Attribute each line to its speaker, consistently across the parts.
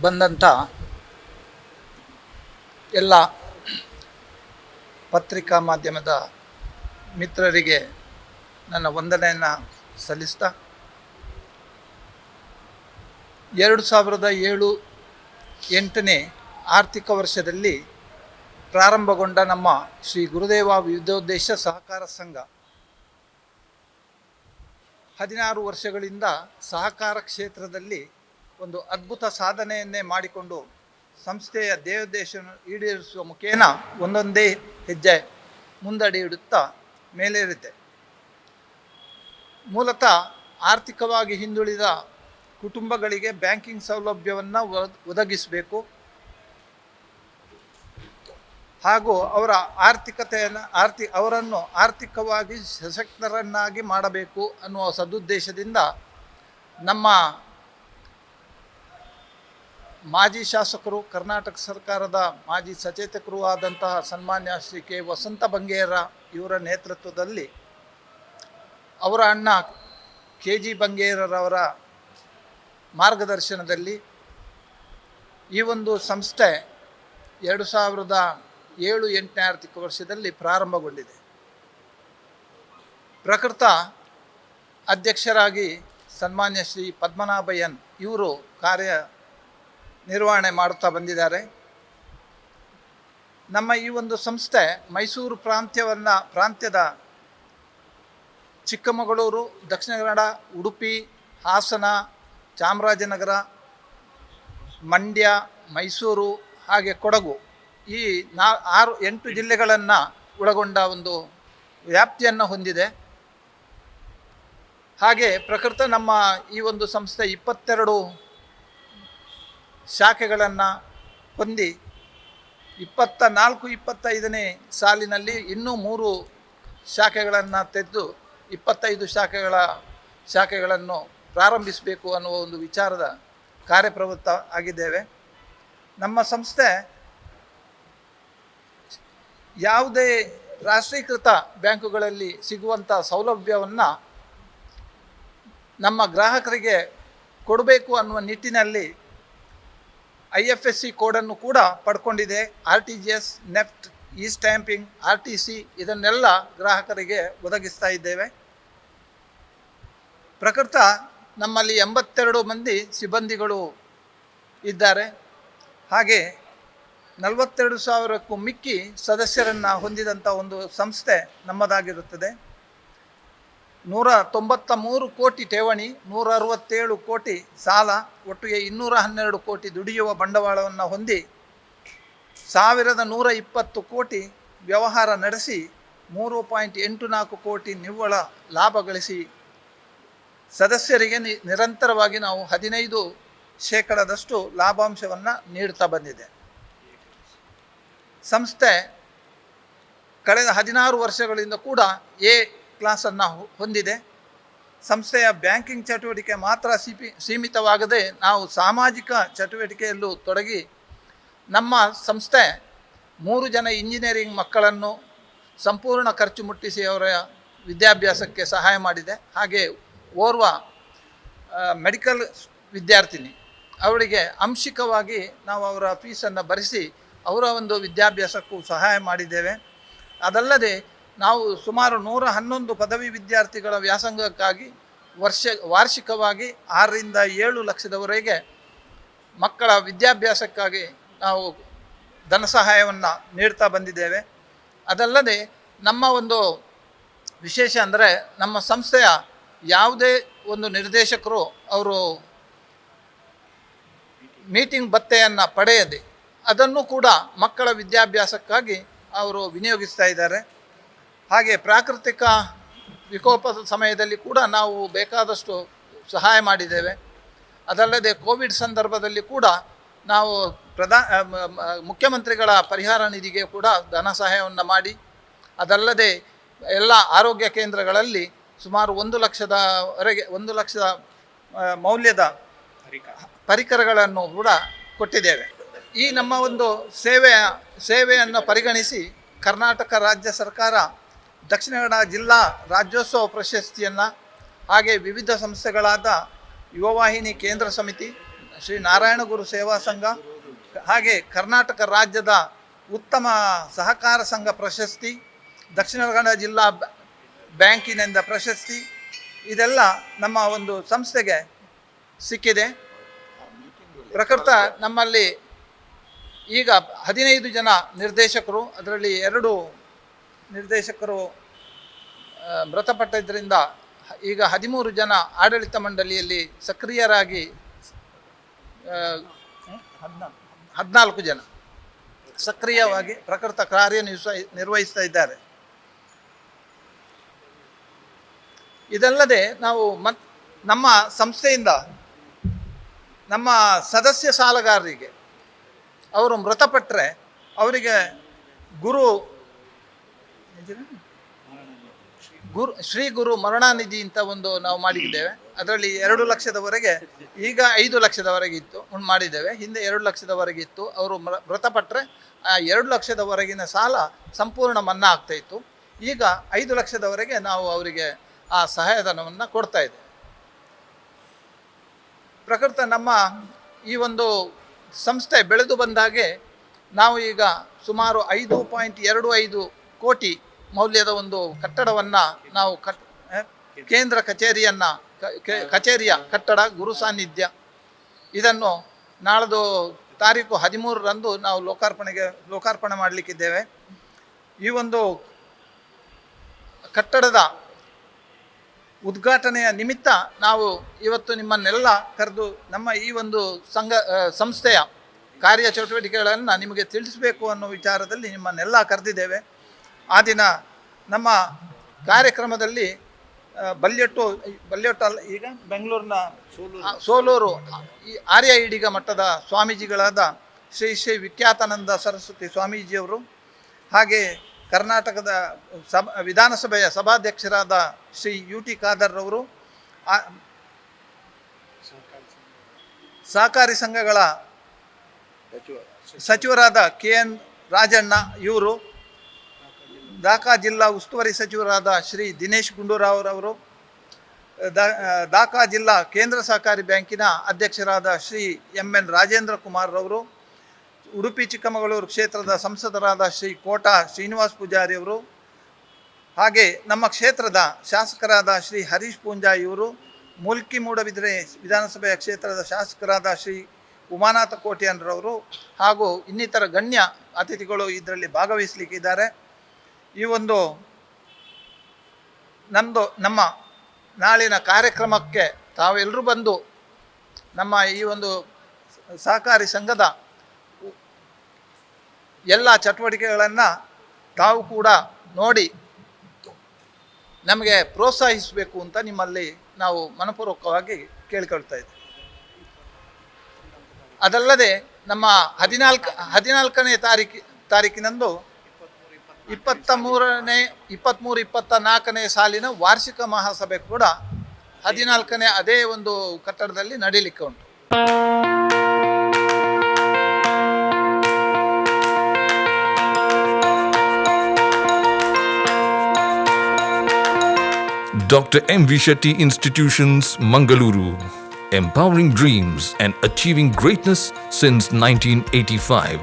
Speaker 1: ಬಂದಂಥ ಎಲ್ಲ ಪತ್ರಿಕಾ ಮಾಧ್ಯಮದ ಮಿತ್ರರಿಗೆ ನನ್ನ ವಂದನೆಯನ್ನು ಸಲ್ಲಿಸ್ತಾ, ಎರಡು ಸಾವಿರದ ಏಳು ಎಂಟನೇ ಆರ್ಥಿಕ ವರ್ಷದಲ್ಲಿ ಪ್ರಾರಂಭಗೊಂಡ ನಮ್ಮ ಶ್ರೀ ಗುರುದೇವ ವಿವಿಧೋದ್ದೇಶ ಸಹಕಾರ ಸಂಘ. ಹದಿನಾರು ವರ್ಷಗಳಿಂದ ಸಹಕಾರ ಕ್ಷೇತ್ರದಲ್ಲಿ ಒಂದು ಅದ್ಭುತ ಸಾಧನೆಯನ್ನೇ ಮಾಡಿಕೊಂಡು ಸಂಸ್ಥೆಯ ದೇವೋದ್ದೇಶವನ್ನು ಈಡೇರಿಸುವ ಮುಖೇನ ಒಂದೊಂದೇ ಹೆಜ್ಜೆ ಮುಂದಡಿ ಇಡುತ್ತಾ ಮೇಲೇರುತ್ತೆ ಮೂಲತಃ ಆರ್ಥಿಕವಾಗಿ ಹಿಂದುಳಿದ ಕುಟುಂಬಗಳಿಗೆ ಬ್ಯಾಂಕಿಂಗ್ ಸೌಲಭ್ಯವನ್ನು ಒದಗಿಸಬೇಕು. ಹಾಗೂ ಅವರ ಆರ್ಥಿಕತೆಯನ್ನು, ಆರ್ಥಿ, ಅವರನ್ನು ಆರ್ಥಿಕವಾಗಿ ಸಶಕ್ತರನ್ನಾಗಿ ಮಾಡಬೇಕು ಅನ್ನುವ ಸದುದ್ದೇಶದಿಂದ ನಮ್ಮ ಮಾಜಿ ಶಾಸಕರು, ಕರ್ನಾಟಕ ಸರ್ಕಾರದ ಮಾಜಿ ಸಚೇತಕರು ಆದಂತಹ ಸನ್ಮಾನ್ಯ ಶ್ರೀ ಕೆ. ವಸಂತ ಬಂಗೇರ ಇವರ ನೇತೃತ್ವದಲ್ಲಿ ಅವರ ಅಣ್ಣ ಕೆ. ಜಿ. ಬಂಗೇರರವರ ಮಾರ್ಗದರ್ಶನದಲ್ಲಿ ಈ ಒಂದು ಸಂಸ್ಥೆ ಎರಡು ಸಾವಿರದ ಏಳು ಎಂಟನೇ ಆರ್ಥಿಕ ವರ್ಷದಲ್ಲಿ ಪ್ರಾರಂಭಗೊಂಡಿದೆ. ಪ್ರಕೃತ ಅಧ್ಯಕ್ಷರಾಗಿ ಸನ್ಮಾನ್ಯ ಶ್ರೀ ಪದ್ಮನಾಭಯ್ಯನ್ ಇವರು ಕಾರ್ಯ ನಿರ್ವಹಣೆ ಮಾಡುತ್ತಾ ಬಂದಿದ್ದಾರೆ. ನಮ್ಮ ಈ ಒಂದು ಸಂಸ್ಥೆ ಮೈಸೂರು ಪ್ರಾಂತ್ಯವನ್ನು, ಪ್ರಾಂತ್ಯದ ಚಿಕ್ಕಮಗಳೂರು, ದಕ್ಷಿಣ ಕನ್ನಡ, ಉಡುಪಿ, ಹಾಸನ, ಚಾಮರಾಜನಗರ, ಮಂಡ್ಯ, ಮೈಸೂರು ಹಾಗೆ ಕೊಡಗು ಈ ನಾ ಆರು ಎಂಟು ಜಿಲ್ಲೆಗಳನ್ನು ಒಳಗೊಂಡ ಒಂದು ವ್ಯಾಪ್ತಿಯನ್ನು ಹೊಂದಿದೆ. ಹಾಗೆ ಪ್ರಕೃತ ನಮ್ಮ ಈ ಒಂದು ಸಂಸ್ಥೆ ಇಪ್ಪತ್ತೆರಡು ಶಾಖೆಗಳನ್ನು ಹೊಂದಿ ಇಪ್ಪತ್ತ ನಾಲ್ಕು, ಇಪ್ಪತ್ತೈದನೇ ಸಾಲಿನಲ್ಲಿ ಇನ್ನೂ ಮೂರು ಶಾಖೆಗಳನ್ನು ತೆಗೆದು ಇಪ್ಪತ್ತೈದು ಶಾಖೆಗಳ ಶಾಖೆಗಳನ್ನು ಪ್ರಾರಂಭಿಸಬೇಕು ಅನ್ನುವ ಒಂದು ವಿಚಾರದ ಕಾರ್ಯಪ್ರವೃತ್ತ ಆಗಿದ್ದೇವೆ. ನಮ್ಮ ಸಂಸ್ಥೆ ಯಾವುದೇ ರಾಷ್ಟ್ರೀಕೃತ ಬ್ಯಾಂಕುಗಳಲ್ಲಿ ಸಿಗುವಂಥ ಸೌಲಭ್ಯವನ್ನು ನಮ್ಮ ಗ್ರಾಹಕರಿಗೆ ಕೊಡಬೇಕು ಅನ್ನುವ ನಿಟ್ಟಿನಲ್ಲಿ ಐ ಎಫ್ ಎಸ್ ಸಿ ಕೋಡನ್ನು ಕೂಡ ಪಡ್ಕೊಂಡಿದೆ. R T G S, NEFT e stamping R T C ಇದನ್ನೆಲ್ಲ ಗ್ರಾಹಕರಿಗೆ ಒದಗಿಸ್ತಾ ಇದ್ದೇವೆ. ಪ್ರಕೃತ ನಮ್ಮಲ್ಲಿ ಎಂಬತ್ತೆರಡು ಮಂದಿ ಸಿಬ್ಬಂದಿಗಳು ಇದ್ದಾರೆ. ಹಾಗೆ ನಲವತ್ತೆರಡು ಸಾವಿರಕ್ಕೂ ಮಿಕ್ಕಿ ಸದಸ್ಯರನ್ನು ಹೊಂದಿದಂಥ ಒಂದು ಸಂಸ್ಥೆ ನಮ್ಮದಾಗಿರುತ್ತದೆ. ನೂರ ತೊಂಬತ್ತ ಮೂರು ಕೋಟಿ ಠೇವಣಿ ನೂರ ಅರವತ್ತೇಳು ಕೋಟಿ ಸಾಲ, ಒಟ್ಟಿಗೆ ಇನ್ನೂರ ಹನ್ನೆರಡು ಕೋಟಿ ದುಡಿಯುವ ಬಂಡವಾಳವನ್ನು ಹೊಂದಿ ಸಾವಿರದ ನೂರ ಇಪ್ಪತ್ತು ಕೋಟಿ ವ್ಯವಹಾರ ನಡೆಸಿ, ಮೂರು ಪಾಯಿಂಟ್ ಎಂಟು ನಾಲ್ಕು ಕೋಟಿ ನಿವ್ವಳ ಲಾಭ ಗಳಿಸಿ ಸದಸ್ಯರಿಗೆ ನಿ, ನಿರಂತರವಾಗಿ ನಾವು ಹದಿನೈದು ಶೇಕಡದಷ್ಟು ಲಾಭಾಂಶವನ್ನು ನೀಡ್ತಾ ಬಂದಿದೆ. ಸಂಸ್ಥೆ ಕಳೆದ ಹದಿನಾರು ವರ್ಷಗಳಿಂದ ಕೂಡ ಎ ಕ್ಲಾಸನ್ನು ಹೊಂದಿದೆ. ಸಂಸ್ಥೆಯ ಬ್ಯಾಂಕಿಂಗ್ ಚಟುವಟಿಕೆ ಮಾತ್ರ ಸಿಪಿ, ಸೀಮಿತವಾಗದೆ ನಾವು ಸಾಮಾಜಿಕ ಚಟುವಟಿಕೆಯಲ್ಲೂ ತೊಡಗಿ ನಮ್ಮ ಸಂಸ್ಥೆ ಮೂರು ಜನ ಇಂಜಿನಿಯರಿಂಗ್ ಮಕ್ಕಳನ್ನು ಸಂಪೂರ್ಣ ಖರ್ಚು ಮುಟ್ಟಿಸಿ ಅವರ ವಿದ್ಯಾಭ್ಯಾಸಕ್ಕೆ ಸಹಾಯ ಮಾಡಿದೆ. ಹಾಗೆ ಓರ್ವ ಮೆಡಿಕಲ್ ವಿದ್ಯಾರ್ಥಿನಿ. ಅವಳಿಗೆ ಅಂಶಿಕವಾಗಿ ನಾವು ಅವರ ಫೀಸನ್ನು ಭರಿಸಿ ಅವರ ಒಂದು ವಿದ್ಯಾಭ್ಯಾಸಕ್ಕೂ ಸಹಾಯ ಮಾಡಿದ್ದೇವೆ. ಅದಲ್ಲದೆ ನಾವು ಸುಮಾರು ನೂರ ಹನ್ನೊಂದು ಪದವಿ ವಿದ್ಯಾರ್ಥಿಗಳ ವ್ಯಾಸಂಗಕ್ಕಾಗಿ ವರ್ಷ, ವಾರ್ಷಿಕವಾಗಿ ಆರರಿಂದ ಏಳು ಲಕ್ಷದವರೆಗೆ ಮಕ್ಕಳ ವಿದ್ಯಾಭ್ಯಾಸಕ್ಕಾಗಿ ನಾವು ಧನ ಸಹಾಯವನ್ನು ನೀಡ್ತಾ ಬಂದಿದ್ದೇವೆ. ಅದಲ್ಲದೆ ನಮ್ಮ ಒಂದು ವಿಶೇಷ ಅಂದರೆ ನಮ್ಮ ಸಂಸ್ಥೆಯ ಯಾವುದೇ ಒಂದು ನಿರ್ದೇಶಕರು ಅವರು ಮೀಟಿಂಗ್ ಭತ್ತೆಯನ್ನು ಪಡೆಯದೆ ಅದನ್ನು ಕೂಡ ಮಕ್ಕಳ ವಿದ್ಯಾಭ್ಯಾಸಕ್ಕಾಗಿ ಅವರು ವಿನಿಯೋಗಿಸ್ತಾ ಇದ್ದಾರೆ. ಹಾಗೆ ಪ್ರಾಕೃತಿಕ ವಿಕೋಪದ ಸಮಯದಲ್ಲಿ ಕೂಡ ನಾವು ಬೇಕಾದಷ್ಟು ಸಹಾಯ ಮಾಡಿದ್ದೇವೆ. ಅದಲ್ಲದೆ ಕೋವಿಡ್ ಸಂದರ್ಭದಲ್ಲಿ ಕೂಡ ನಾವು ಪ್ರಧಾನ ಮುಖ್ಯಮಂತ್ರಿಗಳ ಪರಿಹಾರ ನಿಧಿಗೆ ಕೂಡ ಧನ ಸಹಾಯವನ್ನು ಮಾಡಿ, ಅದಲ್ಲದೆ ಎಲ್ಲ ಆರೋಗ್ಯ ಕೇಂದ್ರಗಳಲ್ಲಿ ಸುಮಾರು ಒಂದು ಲಕ್ಷದವರೆಗೆ ಒಂದು ಲಕ್ಷದ ಮೌಲ್ಯದ ಪರಿಕರಗಳನ್ನು ಕೂಡ ಕೊಟ್ಟಿದ್ದೇವೆ. ಈ ನಮ್ಮ ಒಂದು ಸೇವೆಯ, ಸೇವೆಯನ್ನು ಪರಿಗಣಿಸಿ ಕರ್ನಾಟಕ ರಾಜ್ಯ ಸರ್ಕಾರ ದಕ್ಷಿಣ ಕನ್ನಡ ಜಿಲ್ಲಾ ರಾಜ್ಯೋತ್ಸವ ಪ್ರಶಸ್ತಿಯನ್ನು ಹಾಗೆ ವಿವಿಧ ಸಂಸ್ಥೆಗಳಾದ ಯುವವಾಹಿನಿ ಕೇಂದ್ರ ಸಮಿತಿ, ಶ್ರೀ ನಾರಾಯಣ ಗುರು ಸೇವಾ ಸಂಘ, ಹಾಗೆ ಕರ್ನಾಟಕ ರಾಜ್ಯದ ಉತ್ತಮ ಸಹಕಾರ ಸಂಘ ಪ್ರಶಸ್ತಿ ದಕ್ಷಿಣ ಕನ್ನಡ ಜಿಲ್ಲಾ ಬ್ಯಾಂಕಿನಿಂದ ಪ್ರಶಸ್ತಿ, ಇದೆಲ್ಲ ನಮ್ಮ ಒಂದು ಸಂಸ್ಥೆಗೆ ಸಿಕ್ಕಿದೆ. ಪ್ರಕೃತ ನಮ್ಮಲ್ಲಿ ಈಗ ಹದಿನೈದು ಜನ ನಿರ್ದೇಶಕರು, ಅದರಲ್ಲಿ ಎರಡು ನಿರ್ದೇಶಕರು ಮೃತಪಟ್ಟಿದ್ದರಿಂದ ಈಗ ಹದಿಮೂರು ಜನ ಆಡಳಿತ ಮಂಡಳಿಯಲ್ಲಿ ಸಕ್ರಿಯರಾಗಿ ಹದಿನಾಲ್ಕು ಜನ ಸಕ್ರಿಯವಾಗಿ ಪ್ರಕೃತ ಕಾರ್ಯ ನಿರ್ವಹಿಸ್ತಾ ಇದ್ದಾರೆ. ಇದಲ್ಲದೆ ನಾವು ಮತ್, ನಮ್ಮ ಸಂಸ್ಥೆಯಿಂದ, ನಮ್ಮ ಸದಸ್ಯ ಸಾಲಗಾರರಿಗೆ, ಅವರು ಮೃತಪಟ್ಟರೆ ಅವರಿಗೆ ಗುರು ಗುರು, ಶ್ರೀ ಗುರು ಮರಣಾನಿಧಿ ಅಂತ ಒಂದು ನಾವು ಮಾಡಿದ್ದೇವೆ. ಅದರಲ್ಲಿ ಎರಡು ಲಕ್ಷದವರೆಗೆ, ಈಗ ಐದು ಲಕ್ಷದವರೆಗೆ ಇತ್ತು, ಒಂದು ಮಾಡಿದ್ದೇವೆ. ಹಿಂದೆ ಎರಡು ಲಕ್ಷದವರೆಗೆ ಇತ್ತು. ಅವರು ಮೃತಪಟ್ಟರೆ ಆ ಎರಡು ಲಕ್ಷದವರೆಗಿನ ಸಾಲ ಸಂಪೂರ್ಣ ಮನ್ನಾ ಆಗ್ತಾ ಇತ್ತು. ಈಗ ಐದು ಲಕ್ಷದವರೆಗೆ ನಾವು ಅವರಿಗೆ ಆ ಸಹಾಯಧನವನ್ನು ಕೊಡ್ತಾ ಇದ್ದೇವೆ. ಪ್ರಕೃತ ನಮ್ಮ ಈ ಒಂದು ಸಂಸ್ಥೆ ಬೆಳೆದು ಬಂದಾಗೆ ನಾವು ಈಗ ಸುಮಾರು ಐದು ಪಾಯಿಂಟ್ ಎರಡು ಐದು ಕೋಟಿ ಮೌಲ್ಯದ ಒಂದು ಕಟ್ಟಡವನ್ನು ನಾವು ಕಟ್ ಕೇಂದ್ರ ಕಚೇರಿಯನ್ನು ಕಚೇರಿಯ ಕಟ್ಟಡ, ಗುರು ಸಾನ್ನಿಧ್ಯ, ಇದನ್ನು ನಾಳ್ದು ತಾರೀಕು ಹದಿಮೂರರಂದು ನಾವು ಲೋಕಾರ್ಪಣೆಗೆ, ಲೋಕಾರ್ಪಣೆ ಮಾಡಲಿಕ್ಕಿದ್ದೇವೆ. ಈ ಒಂದು ಕಟ್ಟಡದ ಉದ್ಘಾಟನೆಯ ನಿಮಿತ್ತ ನಾವು ಇವತ್ತು ನಿಮ್ಮನ್ನೆಲ್ಲ ಕರೆದು ನಮ್ಮ ಈ ಒಂದು ಸಂಘ ಸಂಸ್ಥೆಯ ಕಾರ್ಯ ಚಟುವಟಿಕೆಗಳನ್ನು ನಿಮಗೆ ತಿಳಿಸಬೇಕು ಅನ್ನೋ ವಿಚಾರದಲ್ಲಿ ನಿಮ್ಮನ್ನೆಲ್ಲ ಕರೆದಿದ್ದೇವೆ. ಆ ದಿನ ನಮ್ಮ ಕಾರ್ಯಕ್ರಮದಲ್ಲಿ ಬಲ್ಯಟ್ಟು ಬಲ್ಯಟ್ಟು ಅಲ್ಲ ಈಗ ಬೆಂಗಳೂರಿನ ಸೋಲೂರು. ಈ ಆರ್ಯ ಇಡಿಗ ಮಟ್ಟದ ಸ್ವಾಮೀಜಿಗಳಾದ ಶ್ರೀ ಶ್ರೀ ವಿಖ್ಯಾತಾನಂದ ಸರಸ್ವತಿ ಸ್ವಾಮೀಜಿಯವರು ಹಾಗೆ ಕರ್ನಾಟಕದ ಸಭ ವಿಧಾನಸಭೆಯ ಸಭಾಧ್ಯಕ್ಷರಾದ ಶ್ರೀ ಯು ಟಿ ಖಾದರ್ರವರು ಸಹಕಾರಿ ಸಂಘಗಳ ಸಚಿವರಾದ ಕೆ ಎನ್ ರಾಜಣ್ಣ ಇವರು ದಾಖಾ ಜಿಲ್ಲಾ ಉಸ್ತುವಾರಿ ಸಚಿವರಾದ ಶ್ರೀ ದಿನೇಶ್ ಗುಂಡೂರಾವ್ರವರು ದಾಖಾ ಜಿಲ್ಲಾ ಕೇಂದ್ರ ಸಹಕಾರಿ ಬ್ಯಾಂಕಿನ ಅಧ್ಯಕ್ಷರಾದ ಶ್ರೀ ಎಂ ಎನ್ ರಾಜೇಂದ್ರ ಕುಮಾರ್ರವರು, ಉಡುಪಿ ಚಿಕ್ಕಮಗಳೂರು ಕ್ಷೇತ್ರದ ಸಂಸದರಾದ ಶ್ರೀ ಕೋಟಾ ಶ್ರೀನಿವಾಸ್ ಪೂಜಾರಿ ಅವರು ಹಾಗೆ ನಮ್ಮ ಕ್ಷೇತ್ರದ ಶಾಸಕರಾದ ಶ್ರೀ ಹರೀಶ್ ಪೂಂಜಾ ಇವರು ಮುಲ್ಕಿ ಮೂಡಬಿದ್ರೆ ವಿಧಾನಸಭೆಯ ಕ್ಷೇತ್ರದ ಶಾಸಕರಾದ ಶ್ರೀ ಉಮಾನಾಥ ಕೋಟ್ಯಾನ್ರವರು ಹಾಗೂ ಇನ್ನಿತರ ಗಣ್ಯ ಅತಿಥಿಗಳು ಇದರಲ್ಲಿ ಭಾಗವಹಿಸಲಿಕ್ಕಿದ್ದಾರೆ. ಈ ಒಂದು ನಮ್ಮದು ನಮ್ಮ ನಾಳಿನ ಕಾರ್ಯಕ್ರಮಕ್ಕೆ ತಾವೆಲ್ಲರೂ ಬಂದು ನಮ್ಮ ಈ ಒಂದು ಸಹಕಾರಿ ಸಂಘದ ಎಲ್ಲ ಚಟುವಟಿಕೆಗಳನ್ನು ತಾವು ಕೂಡ ನೋಡಿ ನಮಗೆ ಪ್ರೋತ್ಸಾಹಿಸಬೇಕು ಅಂತ ನಿಮ್ಮಲ್ಲಿ ನಾವು ಮನಪೂರ್ವಕವಾಗಿ ಕೇಳಿಕೊಳ್ತಾ ಇದ್ದೀವಿ ಅದಲ್ಲದೆ ನಮ್ಮ ಹದಿನಾಲ್ಕು, ಹದಿನಾಲ್ಕನೇ ತಾರೀಕು, ತಾರೀಕಿನಂದು ಇಪ್ಪತ್ತ ಮೂರನೇ ಇಪ್ಪತ್ತ್ಮೂರು ಇಪ್ಪತ್ತ ನಾಲ್ಕನೇ ಸಾಲಿನ ವಾರ್ಷಿಕ ಮಹಾಸಭೆ ಕೂಡ ಹದಿನಾಲ್ಕನೇ ಅದೇ ಒಂದು ಕಟ್ಟಡದಲ್ಲಿ ನಡೀಲಿಕ್ಕೆ ಉಂಟು.
Speaker 2: Doctor M V Shetty institutions Mangaluru empowering dreams and achieving greatness since nineteen eighty five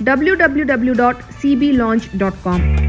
Speaker 3: www.cblaunch.com